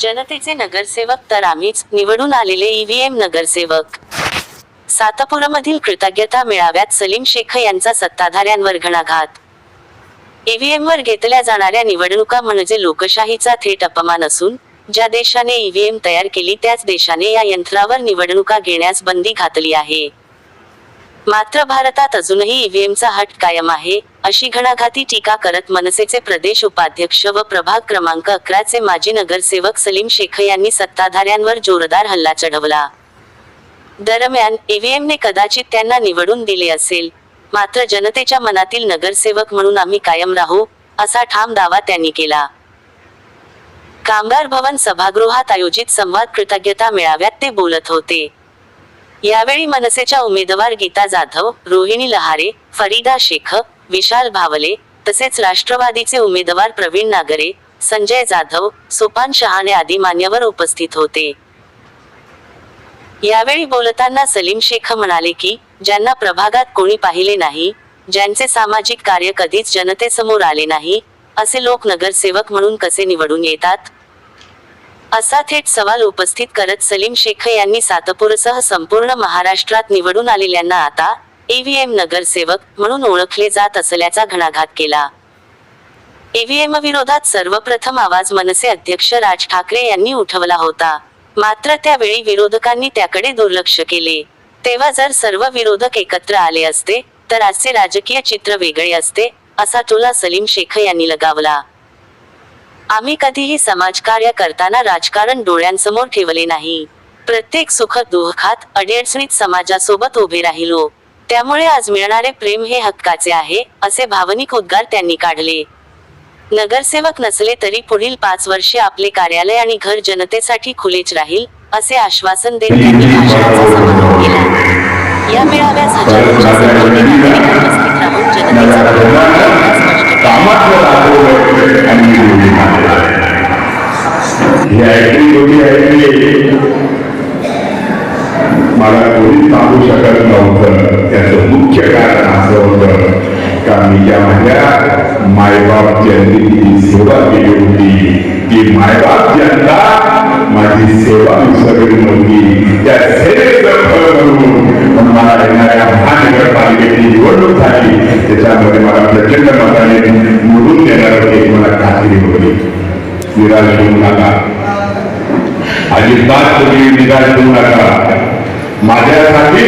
जनतेचे नगरसेवक तर आम्हीच. निवडून आलेले ईव्हीएम नगरसेवक. सातपुरामधील कृतज्ञता मेळाव्यात सलीम शेख यांचा सत्ताधाऱ्यांवर घणाघात. ईव्हीएम वर घेतल्या जाणाऱ्या निवडणुका म्हणजे लोकशाहीचा थेट अपमान असून ज्या देशाने ईव्हीएम तयार केली त्याच देशाने या यंत्रावर निवडणुका घेण्यास बंदी घातली आहे. मात्र भारतात अजूनही ईव्हीएमचा हट कायम आहे अशी घणाघाती टीका करत मनसेचे प्रदेश उपाध्यक्ष व प्रभाग क्रमांक अकराचे माजी नगरसेवक सलीम शेख यांनी सत्ताधाऱ्यांवर जोरदार हल्ला चढवला. दरम्यान ईव्हीएमने कदाचित त्यांना निवडून दिले असेल. मात्र जनतेच्या मनातील नगरसेवक म्हणून आम्ही कायम राहू असा ठाम दावा त्यांनी केला. कामगार भवन सभागृहात आयोजित संवाद कृतज्ञता मेळाव्यात ते बोलत होते. यावेळी मनसेच्या उमेदवार गीता जाधव रोहिणी लहारे फरीदा शेख विशाल भावले तसेच राष्ट्रवादीचे उमेदवार प्रवीण नागरे संजय जाधव सोपान शहाणे आदी मान्यवर उपस्थित होते. यावेळी बोलताना सलीम शेख म्हणाले की ज्यांना प्रभागात कोणी पाहिले नाही ज्यांचे सामाजिक कार्य कधीच जनतेसमोर आले नाही असे लोक नगरसेवक म्हणून कसे निवडून येतात? असा थेट सवाल उपस्थित करत सलीम शेख यांनी सातपूरसह संपूर्ण महाराष्ट्रात निवडून आलेल्यांना आता ईव्हीएम नगरसेवक म्हणून ओळखले जात असल्याचा घणाघात केला. ईव्हीएम विरोधात सर्वप्रथम आवाज मनसे अध्यक्ष राज ठाकरे यांनी उठवला होता. मात्र त्यावेळी विरोधकांनी त्याकडे दुर्लक्ष केले. तेव्हा जर सर्व विरोधक एकत्र आले असते तर आजचे राजकीय चित्र वेगळे असते असा टोला सलीम शेख यांनी लगावला. आम्ही कधीही समाजकार्य करताना राजकारण डोळ्यांसमोर ठेवले नाही. प्रत्येक सुख दुःखात अडीअडचणीत समाजासोबत उभे राहिलो. त्यामुळे आज मिळणारे प्रेम हे हक्काचे आहे असे भावनिक उद्गार त्यांनी काढले. नगरसेवक नसले तरी पुढील पाच वर्षे आपले कार्यालय आणि घर जनतेसाठी खुलेच राहील असे आश्वासन देत त्यांनी भाषणाचा समारोप केला. या मेळाव्यास हजारोंच्या संख्येने नागरिक उपस्थित राहून जनतेचा प्रभाव स्पष्ट केला. आणि निवडून ऐकली दोन्ही ऐकली मला कोणी सांगू शकत नव्हतं त्याचं मुख्य कारण असं होतं का मी ज्या माझ्या मायबाप जनतेची सेवा केली होती ती मायबाप जनता माझी सेवा विसरली नव्हती त्या सेवेचं फळ म्हणून मला येणाऱ्या महानगरपालिकेची निवडणूक झाली त्याच्यामध्ये मला प्रचंड मताने निवडून मला खात्री होती. निराश होऊ नका. अजिबात तुम्ही निराश होऊ नका. माझ्यासाठी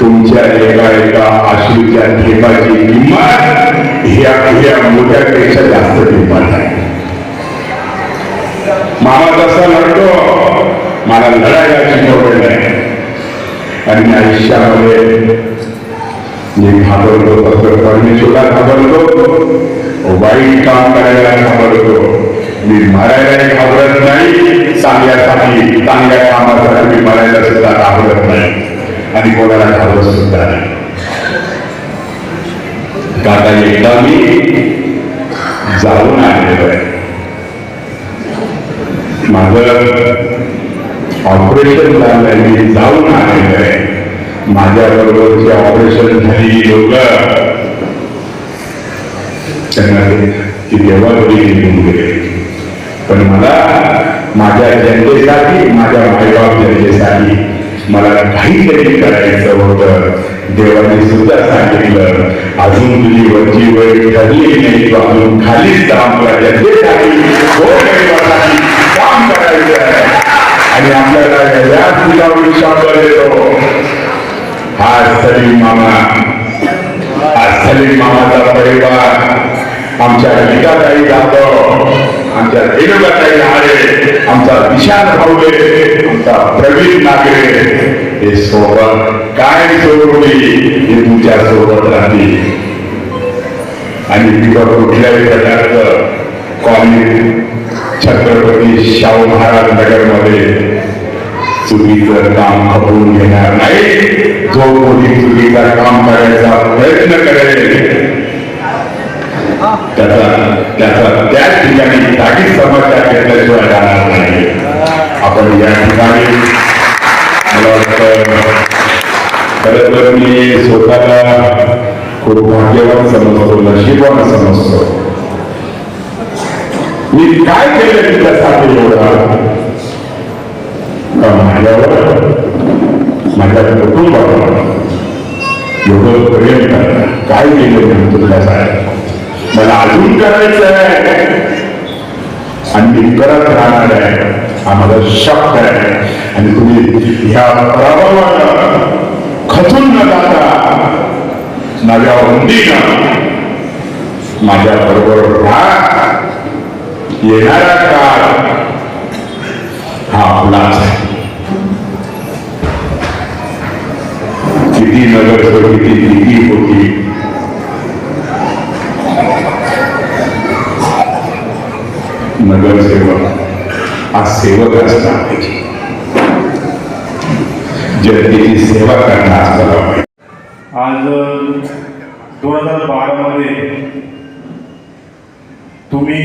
तुमच्या एका एका आश्रूच्या ठेपाची किंमत ह्या ह्या मोठ्यापेक्षा जास्त किंमत आहे. मामा तसा लढतो मला लढायला शिकवलं नाही आणि मी आयुष्यामध्ये मी घाबरलो फक्त परमेश्वरा घाबरतो वाईट काम करायला घाबरतो. मी मरायला घाबरत नाही चांगल्यासाठी चांगल्या कामासाठी मी मरायला सुद्धा घाबरत नाही. आणि कोणाला घाबरत सुद्धा नाही. आता एकदा मी जाऊन आलेलो आहे. माझं ऑपरेशन झालंय मी जाऊन आलेलो आहे. माझ्या जे ऑपरेशन झालेली लोक त्यांना ते- ती देवाकडे निघून गेले पण मला माझ्या जनतेसाठी माझ्या मायबाप जनतेसाठी मला काहीतरी करायचं होतं. देवाने सुद्धा सांगितलं अजून तुझी वरची वेळ ठरली नाही तू अजून खालीच काम कर जनतेसाठी हो, काम करायचं आणि आपल्याला या तुझ्या विश्वासावर येतो हा सलीम मामा हा सलीम मामाचा परिवार. आमच्या गीताताई प्रवीण नागरे सोबत काय छत्रपती शाहू महाराज नगरमध्ये चुकीचं काम खपवून घेणार नाही. जो कोणी चुकीचा काम करायचा प्रयत्न करेल त्याचा त्याचा त्याच ठिकाणी जागी समस्या घेतल्याशिवाय जाणार नाही आपण या ठिकाणी मला वाटतं खरं तर मी स्वतःला खूप भाग्यवान समजतो नशीबवान समजतो मी काय केलं तुझ्यासाठी एवढं माझ्यावर माझ्या कुटुंबावर एवढं प्रेम काय केलं मी तुझ्यासाठी मला अजून करायचं आहे आणि मी करत राहणार आहे. हा माझा शब्द आहे. आणि तुम्ही ह्या प्रभावाला खचून न जाता नव्या उंदीनं माझ्या बरोबर राहा. येणारा काळ हा आपलाच आहे. किती नगर किती सेवक असला पाहिजे जनतेची सेवा करणार असला पाहिजे. आज दोन हजार बारामध्ये तुम्ही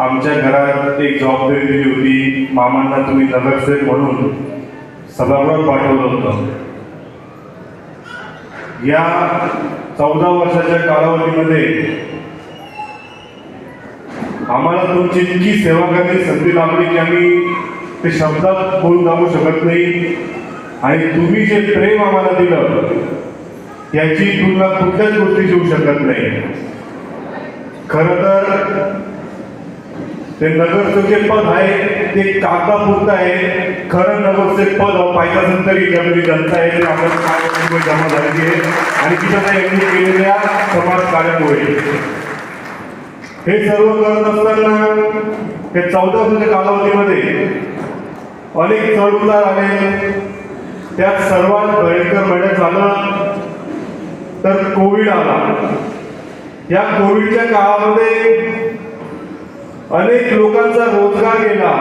आमच्या घरात एक जबाबदारी दिली होती. मामांना तुम्ही नगरसेवक म्हणून सभागृहात पाठवलं होतं. या चौदा वर्षाच्या कालावधीमध्ये आम्हाला तुमची इतकी सेवा करण्याची संधी लाभली की आम्ही ते शब्दात बोलून दाखवू शकत नाही. आणि तुम्ही जे प्रेम आम्हाला दिलं याची तुलना कुठल्याच गोष्टी होऊ शकत नाही. खर तर ते नगरसेवक पद आहे ते कागदापुरतं आहे. खरं नगरचे पद पाहिजे असेल तरी जमिनी जनता आहे ते आपण काय जमा झालेली आहे. आणि तिथं यांनी केलेल्या समाज कार्यामुळे हे सर्व करत असताना हे चौदा वर्षाच्या कालावधीमध्ये अनेक चढउतार आले. त्यात सर्वात भयंकर महिन्यात झालं तर कोविड आला. या कोविडच्या काळामध्ये अनेक लोकांचा रोजगार गेला.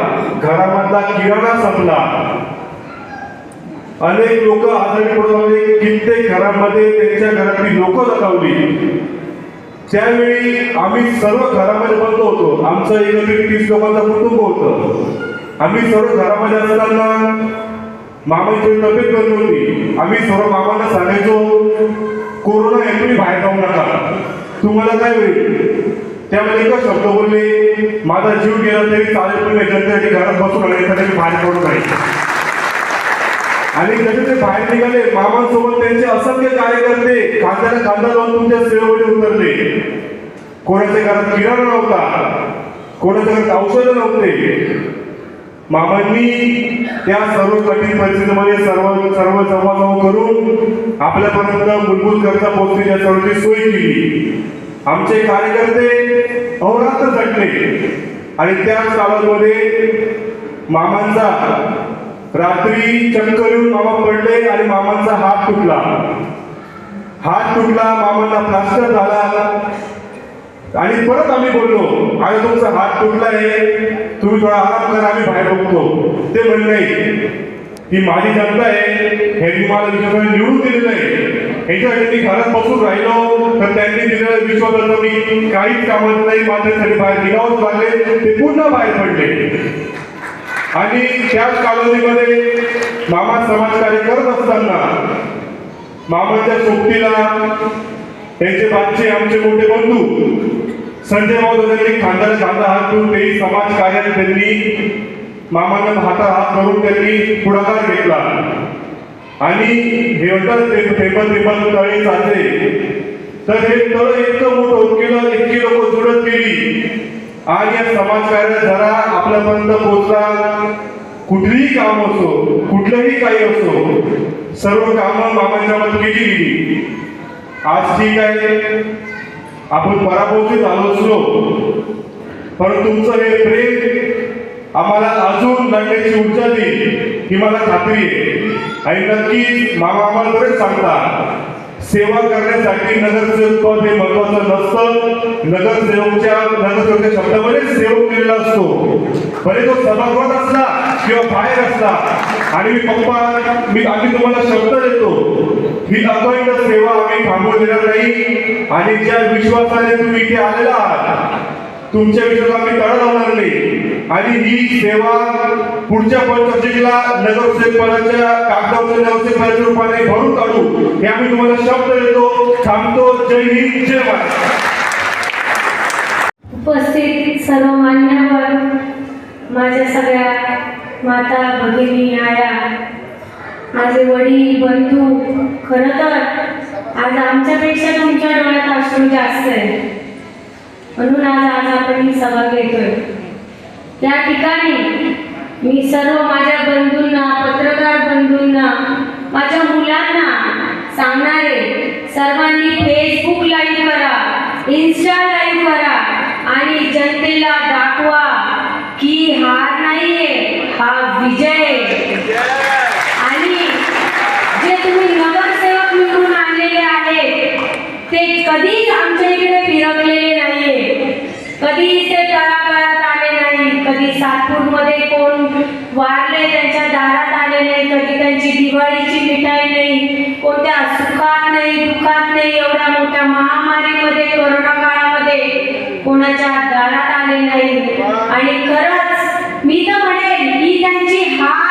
घरामधला किराणा संपला. अनेक लोक आजारी पडले कित्येक घरामध्ये त्यांच्या घरातली लोक दगावली त्यावेळी आम्ही सर्व घरामध्ये बंद होतो. आमचं एकत्रित तीस लोकांचं कुटुंब होतं. आम्ही सर्व घरामध्ये असताना मामाची तब्येत बंद होती आम्ही सर्व मामांना सांगायचो कोरोना आहे तुम्ही बाहेर जाऊ नका. तुम्हाला काय होईल? त्यामध्ये एकच शब्द बोलले माझा जीव गेला तरी चालेल तुम्ही जनतेसाठी घरात बसून राहिले तर बाहेर पडू नाही. आणि कसे ते बाहेर निघाले. मामांसोबत त्यांचे असंख्य कार्यकर्ते खांद्याला खांदा लावून तुमच्या सेवेमध्ये उतरले. कोणाच्या घरात किराणा नव्हता. कोणाच्या घरात औषधं नव्हते. मामांनी त्या सर्व कठीण परिस्थितीमध्ये सर्व सर्व जमा करून आपल्यापर्यंत मूलभूत गरजा पोहोचण्याच्या सर्वांची सोय केली. आमचे कार्यकर्ते अहोरात्र झटले. आणि त्याच काळामध्ये मामांचा रात्री चक्कर येऊन मामा पडले आणि मामांचा हात तुटला. हात तुटला मामांना प्लास्टर झाला. आणि परत आम्ही बोललो आणि तुमचा हात तुटला आहे तुम्ही थोडा आराम करा आम्ही बाहेर बघतो. ते म्हणले नाही ही माझी जनता आहे. हे तुम्हाला विश्वासाने निवडून दिलेलं आहे. ह्याच्यासाठी मी घरात बसून राहिलो. तर त्यांनी दिलेलं विश्वासाचं मी काहीच कामात नाही. माझ्यासाठी बाहेर निघावंच लागले. ते पुन्हा बाहेर पडले. आणि त्याच कालावधीमध्ये मामा समाजकार्य करत असताना मामाच्या सोबतीला त्यांचे बादचे आमचे मोठे बंधू संजय भाऊ त्यांनी खांद्याला खांदा हात घेऊन तेही समाज कार्यात त्यांनी मामांना हाता हात धरून त्यांनी पुढाकार घेतला. आणि हे म्हणतात ते थेंबत तळे चालते तर हे तळ इतकं मोठं होत गेलं इतकी लोक जुडत गेली. आज या समाज कार्यात जरा आपल्यापर्यंत पोहोचला. कुठलीही काम असो कुठलंही काही असो सर्व कामं बाबांच्या मत केली गेली. आज ठीक आहे. आपण पराभवचे झालो असलो. पण तुमचं हे प्रेम आम्हाला अजून लढण्याची ऊर्जा देईल ही मला खात्री आहे. आणि नक्कीच मामा आम्हाला बरेच सांगतात. सेवा करण्यासाठी नगरसेवक पद हे महत्वाचं नसतं. नगरसेवकच्या नगरसेवकच्या शब्दामध्ये सेवक दिलेला असतो. भले तो सभागृहात असला किंवा बाहेर असला. आणि मी पप्पा मी आम्ही तुम्हाला शब्द देतो. ही अखंड सेवा आम्ही थांबवू देणार नाही. आणि ज्या विश्वासाने तुम्ही इथे आलेला आहात तुमच्या विषयात आम्ही तडा लावणार नाही. आणि ही सेवा पुढच्या पंचवर्षीला नगरसेवक पदाच्या कागदावरच्या नगरसेवक पदाच्या रूपाने भरून काढू हे आम्ही तुम्हाला शब्द देतो. थांबतो. जय हिंद. जय भारत. उपस्थित सर्व मान्यवर माझ्या सगळ्या माता भगिनी आया माझे वडील बंधू खरं तर आज आमच्यापेक्षा तुमच्या डोळ्यात अश्रू जास्त आहे म्हणून आज आज आपण ही सभा घेतोय. त्या ठिकाणी मी सर्व माझ्या बंधूंना पत्रकार बंधूंना माझ्या मुलांना सांगणारे सर्वांनी फेसबुक लाईव्ह करा इन्स्टा लाईव्ह करा आणि जनतेला दाखवा की हार नाहीये हा विजय आणि जे तुम्ही नगरसेवक निवडून आणलेले आहेत ते कधीच आमच्या इकडे फिरकले कधी कधीच ते तळागाळात आले नाही कधी सातपूरमध्ये कोण वारले त्यांच्या दारात आले नाही कधी त्यांची दिवाळीची मिठाई नाही कोणत्या सुखात नाही दुःखात नाही एवढ्या मोठ्या महामारीमध्ये कोरोना काळामध्ये कोणाच्या दारात आले नाही. आणि खरंच मी तर म्हणेन ही त्यांची हार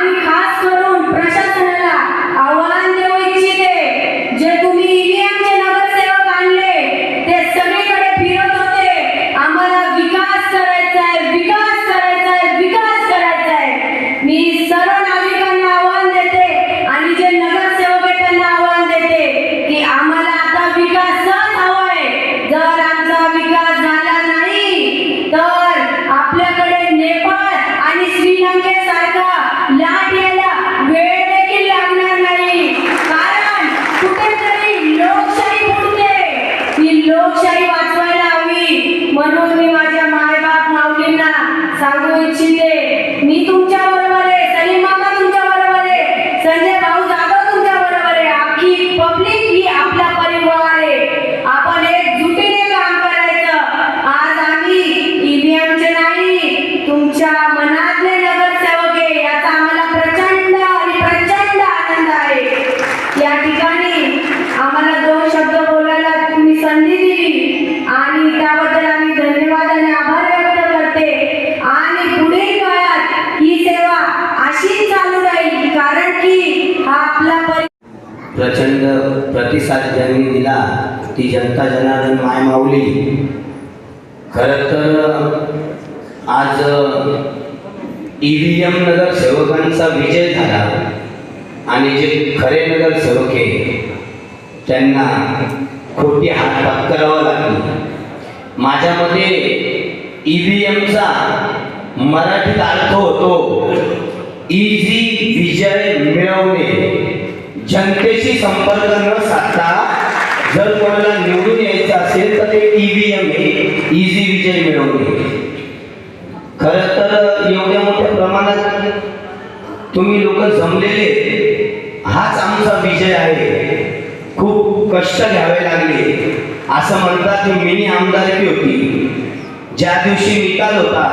आणि खास करून प्रचंड प्रतिसाद ज्यांनी दिला ती जनता जनार्दन मायमावली खरं तर आज ई व्ही एम नगरसेवकांचा विजय झाला आणि जे खरे नगरसेवक आहे त्यांना खोटी हात करावा लागली. माझ्या मते ई व्ही एमचा मराठीत अर्थ होतो इझी विजय मिळवणे. जनतेशी संपर्क न साधता जर कोणाला निवडून यायचं असेल तर ते ईव्हीएम हे इझी विजय मिळवणे. खर तर एवढ्या मोठ्या प्रमाणात तुम्ही लोक जमलेले हाच आमचा विजय आहे. खूप कष्ट घ्यावे लागले. असं म्हणतात की मिनी आमदारकी होती. ज्या दिवशी निकाल होता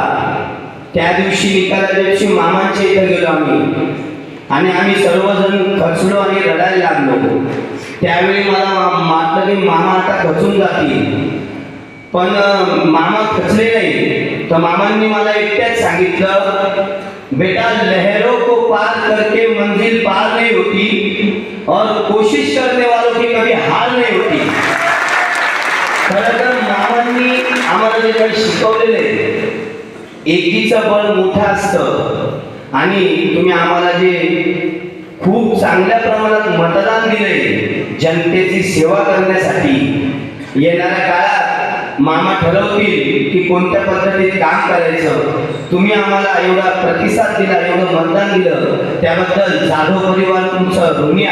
त्या दिवशी निकालाच्या दिवशी मामांच्या इथं गेलो आम्ही. आणि आम्ही सर्वजण खचलो आणि रडायला लागलो. त्यावेळी मला वाटलं की मामा आता खचून जातील. पण मामा खचले नाही. तर मामांनी मला एकट्याच सांगितलं बेटा लहरों को पार करके मंजिल पार नहीं होती और कोशिश करने वालों की कभी हार नहीं होती. खरं तर मामांनी आम्हाला जे काही शिकवलेलं आहे एकीचं बळ मोठं असतं. आणि तुम्ही आम्हाला जे खूप चांगल्या प्रमाणात मतदान दिले जनतेची सेवा करण्यासाठी येणाऱ्या काळात मामा ठरवतील की कोणत्या पद्धतीत काम करायचं. तुम्ही आम्हाला एवढा प्रतिसाद दिला एवढं मतदान दिलं. त्याबद्दल जाधव परिवार तुमचं ऋणी